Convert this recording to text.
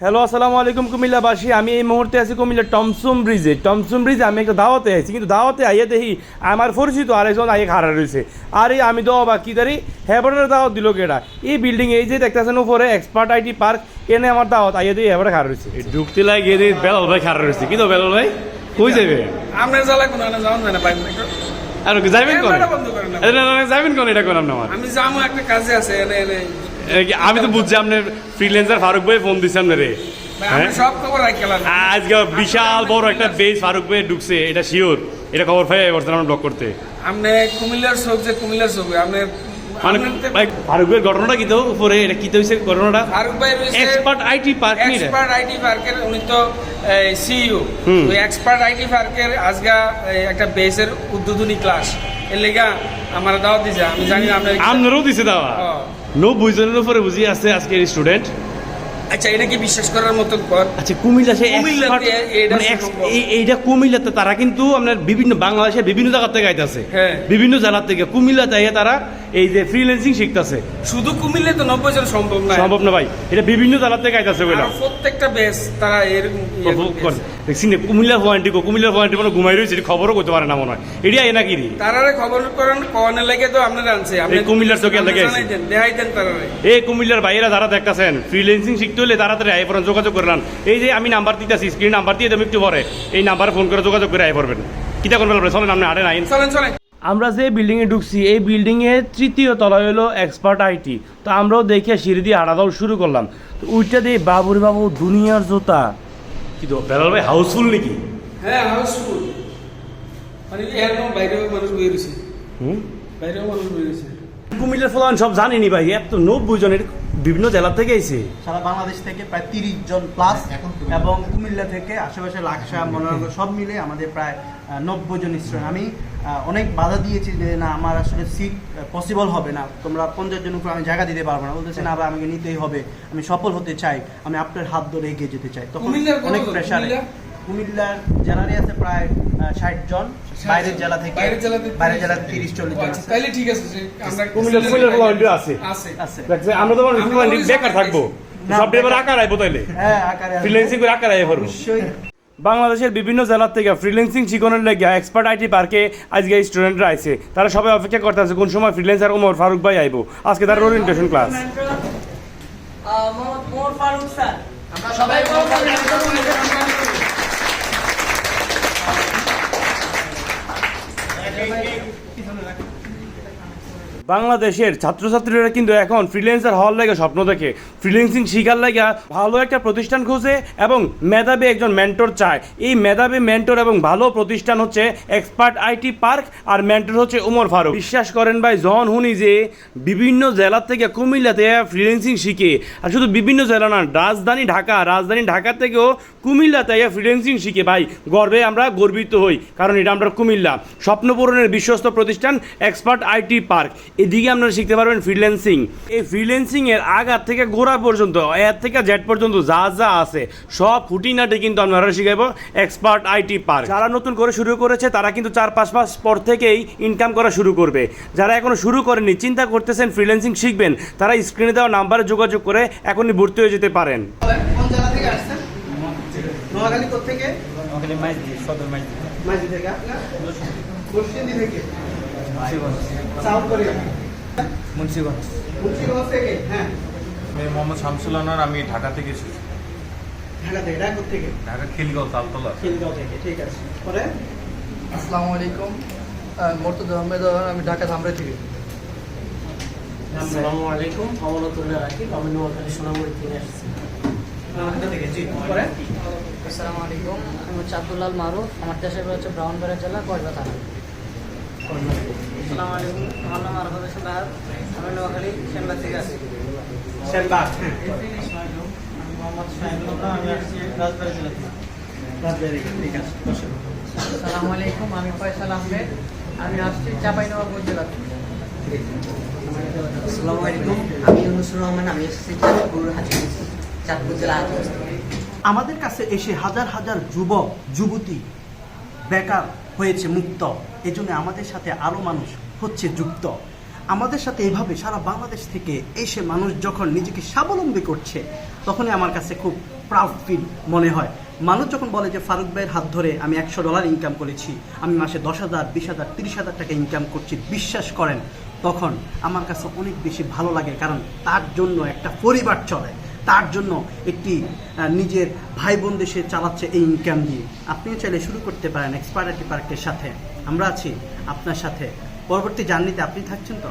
Hello আসসালামু আলাইকুম কুমিল্লাবাসী। আমি এই মুহূর্তে আছি কুমিল্লা টমসুম ব্রিজে। টমসুম ব্রিজে আমি একটা দাওয়াতে আছি কিন্তু দাওয়াতে আইয়া দেখি আমার পরিচিত আরেকজন আইয়ে খাড়া রয়েছে আরে আমি তো অবাক কি দাঁড়ি হেবরের দাওয়াত দিল কেটা এই বিল্ডিং এই যে দেখতেছেন উপরে এক্সপার্ট আইটি পার্ক এনে আমার দাওয়াত আইয়া দিয়ে হেবরে খাড়া রয়েছে ঢুকতে লাগে বেলাল ভাই খাড়া রয়েছে কি তো বেলাল ভাই? কই যাবে? আপনার জ্বালা কোনো? না যাওয়া যায় না বাইরে আর যাবেন কোন? ক্যামেরা বন্ধ করেন না। যাবেন কোন? এটা কোন আপনি আমার। আমি যাব একটা কাজে আছে এনে এনে। আমি তো বুঝছি আপনার ফ্রিল্যান্সার ফারুক ভাই ফোন দিচ্ছেন রে আজকে বিশাল বড় একটা বেস ফারুক ভাই ঢুকছে এটা শিওর এটা খবর পাই বর্তমানে আমরা ব্লক করতে। আপনি কুমিল্লার সব যে কুমিল্লার ছবি আপনি মানে ভাই, ফারুক ভাইয়ের ঘটনাটা কি তো উপরে? এটা কি তো হয়েছে ঘটনাটা? ফারুক ভাই expert IT park expert IT পার্কের উনি তো সিইও। এক্সপার্ট আইটি পার্কের একটা বেসের উদ্বোধনী ক্লাস এর লেগা আমার দাওয়াত দিছে আমি জানি আপনার দিছে দাওয়া। নব্বই জনের উপরে বুঝি আছে আজকের স্টুডেন্ট আচ্ছা এটা কি বিশ্বাস করার পর আচ্ছা কুমিল্লা সে মানে এইটা কুমিল্লাতে তারা কিন্তু আপনার বিভিন্ন বাংলাদেশের বিভিন্ন জায়গা থেকে আইতাছে। হ্যাঁ। বিভিন্ন জেলার থেকে। কুমিল্লাতে আইয়া তারা এই যে ফ্রিল্যান্সিং শিখতেছে। শুধু কুমিল্লে তো নব্বই জন সম্ভব না। সম্ভব না ভাই। এটা বিভিন্ন জেলার থেকে আইতাছে বলে প্রত্যেকটা বেস তারা এরকম করতেছে। দেখছি না কুমিল্লার ভয়ন্টি কুমিল্লার ভয়ন্টি মানে ঘুমাই রয়েছে খবরও করতে পারে না মনে হয়। এটি আই নাকি তারারে খবর করেন কনে লেগে তো আপনারা আনছে। আপনি কুমিল্লার চোখে লেগে দেখাই দেন তারারে এই কুমিল্লার যারা দেখতেছেন ফ্রিল্যান্সিং শিখতে হলে তাড়াতাড়ি আই পড়েন যোগাযোগ করলাম এই যে আমি নাম্বার দিতেছি স্ক্রিন নাম্বার দিয়ে দেবো একটু পরে এই নাম্বারে ফোন করে যোগাযোগ করে আই পড়বেন। কিতা করবেন আপনি? চলেন আপনি আড়ে নাইন চলেন চলেন। আমরা যে বিল্ডিংয়ে ঢুকছি এই বিল্ডিংয়ের তৃতীয় তলায় হলো এক্সপার্ট আইটি তো আমরাও দেখে সিঁড়ি দিয়ে হাঁটা দাও শুরু করলাম। তো ওইটা দিয়ে বাবুরে বাবু দুনিয়ার জোতা। কি তো বেলাল ভাই হাউসফুল নাকি? হ্যাঁ হাউসফুল মানে এরকম বাইরেও মানুষ বেরিয়েছে হুম? বাইরেও মানুষ বেরিয়েছে কুমিল্লার ফলান সব জানেনি ভাই এত নব্বই জনের বিভিন্ন জেলা থেকে এসে? সারা বাংলাদেশ থেকে প্রায় তিরিশ জন প্লাস এবং কুমিল্লা থেকে আশেপাশে লাকসা মনোনগর সব মিলে আমাদের প্রায় নব্বই জন স্টুডেন্ট আমি অনেক বাধা দিয়েছি যে না আমার আসলে সিট পসিবল হবে না। তোমরা পঞ্চাশ জন উপর আমি জায়গা দিতে পারব না। বলতেছে না আবার আমাকে নিতেই হবে। আমি সফল হতে চাই। আমি আপনার হাত ধরে এগিয়ে যেতে চাই। তখন অনেক প্রেশারে? কুমিল্লার জেলারই আছে প্রায় ষাট জন। বাইরের জেলা থেকে বাইরের জেলা তিরিশ চল্লিশ জন আচ্ছা, আছে। তাইলে ঠিক আছে কুমিল্লার কুমিল্লার আছে। আছে। আছে। আমরা তো আমরা ফলানটি ওই বেকার থাকব। সব এবার আকার আইবো তাইলে। হ্যাঁ আকারে ফ্রিল্যান্সিং করে আকার আই অবশ্যই। বাংলাদেশের বিভিন্ন জেলার থেকে ফ্রিল্যান্সিং শিখানোর লেগে এক্সপার্ট আইটি পার্কে আজকে স্টুডেন্টরা আছে তারা সবাই অপেক্ষা করতে আছে কোন সময় ফ্রিল্যান্সার ওমর ফারুক ভাই আইবো। আজকে তার ওরিয়েন্টেশন ক্লাস মোর ফারুক স্যার। Thank you. বাংলাদেশের ছাত্রছাত্রীরা কিন্তু এখন ফ্রিল্যান্সার হওয়ার লাগে স্বপ্ন দেখে। ফ্রিল্যান্সিং শিখার লাগে ভালো একটা প্রতিষ্ঠান খুঁজে এবং মেধাবী একজন মেন্টর চায়। এই মেধাবী মেন্টর এবং ভালো প্রতিষ্ঠান হচ্ছে এক্সপার্ট আইটি পার্ক আর মেন্টর হচ্ছে উমর ফারুক। বিশ্বাস করেন ভাই জন হুনি যে বিভিন্ন জেলার থেকে কুমিল্লাতে ফ্রিল্যান্সিং শিখে। আর শুধু বিভিন্ন জেলা না, রাজধানী ঢাকা রাজধানী ঢাকা থেকেও কুমিল্লাতে ফ্রিল্যান্সিং শিখে ভাই। গর্বে আমরা গর্বিত হই, কারণ এটা আমরা কুমিল্লা। স্বপ্নপূরণের বিশ্বস্ত প্রতিষ্ঠান এক্সপার্ট আইটি পার্ক এদিকে আপনারা শিখতে পারবেন ফ্রিল্যান্সিং এই ফ্রিল্যান্সিং এর আগার থেকে গোড়া পর্যন্ত এর থেকে জেড পর্যন্ত যা যা আছে সব খুঁটিনাটি কিন্তু আপনারা শিখাবো এক্সপার্ট আইটি পার্ক যারা নতুন করে শুরু করেছে তারা কিন্তু চার পাঁচ মাস পর থেকেই ইনকাম করা শুরু করবে। যারা এখনও শুরু করেনি চিন্তা করতেছেন ফ্রিল্যান্সিং শিখবেন তারা স্ক্রিনে দেওয়া নাম্বারে যোগাযোগ করে এখনই ভর্তি হয়ে যেতে পারেন। কোন জেলা থেকে আসছেন? নোয়াখালী কোথেকে মাইজি থেকে? মুর্শিদি থেকে? South Korea. মুন্সিগঞ্জ। মুন্সিগঞ্জ থেকে? হ্যাঁ। আমি মোহাম্মদ শামসুল আমি ঢাকা থেকে এসেছি ঢাকা থেকে? ঢাকা থেকে ঢাকা খিলগাঁও তালতলা। খিলগাঁও থেকে ঠিক আছে। পরে? আসসালামু আলাইকুম। আহমেদ আমি ঢাকা ধামরাই থেকে। আসসালামু আলাইকুম অবনতুল্লাহ রাকিব আমি নোয়াখালী সোনামুড়ি থেকে আসসালামু আলাইকুম আমি হচ্ছে আব্দুল্লাল মারুফ আমার দেশের হচ্ছে ব্রাহ্মণবাড়িয়া জেলা কসবা থানা আসসালামু আলাইকুম। আমার নাম আরফাদ হোসেন বাহার আমি নোয়াখালী থেকে মোহাম্মদ আমি আসছি রাজবাড়ি জেলা থেকে। রাজবাড়ি ঠিক আছে বসেন। আসসালামু আলাইকুম আমি ফয়সাল আহমেদ আমি আসছি চাঁপাইনবাবগঞ্জ জেলা থেকে। আসসালামু আলাইকুম আমি রহমান আমি এসেছি চাঁদপুর হাজিগঞ্জ চাঁদপুর জেলা আমাদের কাছে এসে হাজার হাজার যুবক যুবতী বেকার হয়েছে মুক্ত। এই জন্য আমাদের সাথে আরও মানুষ হচ্ছে যুক্ত। আমাদের সাথে এভাবে সারা বাংলাদেশ থেকে এসে মানুষ যখন নিজেকে স্বাবলম্বী করছে, তখনই আমার কাছে খুব প্রাউড ফিল মনে হয়। মানুষ যখন বলে যে, ফারুক ভাইয়ের হাত ধরে আমি একশো ডলার ইনকাম করেছি, আমি মাসে দশ হাজার, বিশ হাজার, তিরিশ হাজার টাকা ইনকাম করছি, বিশ্বাস করেন, তখন আমার কাছে অনেক বেশি ভালো লাগে। কারণ তার জন্য একটা পরিবার চলে। তার জন্য একটি নিজের ভাই বোন দেশে চালাচ্ছে এই ইনকাম দিয়ে। আপনিও চাইলে শুরু করতে পারেন এক্সপার্টি পার্কের সাথে। আমরা আছি আপনার সাথে। পরবর্তী জার্নিতে আপনি থাকছেন তো?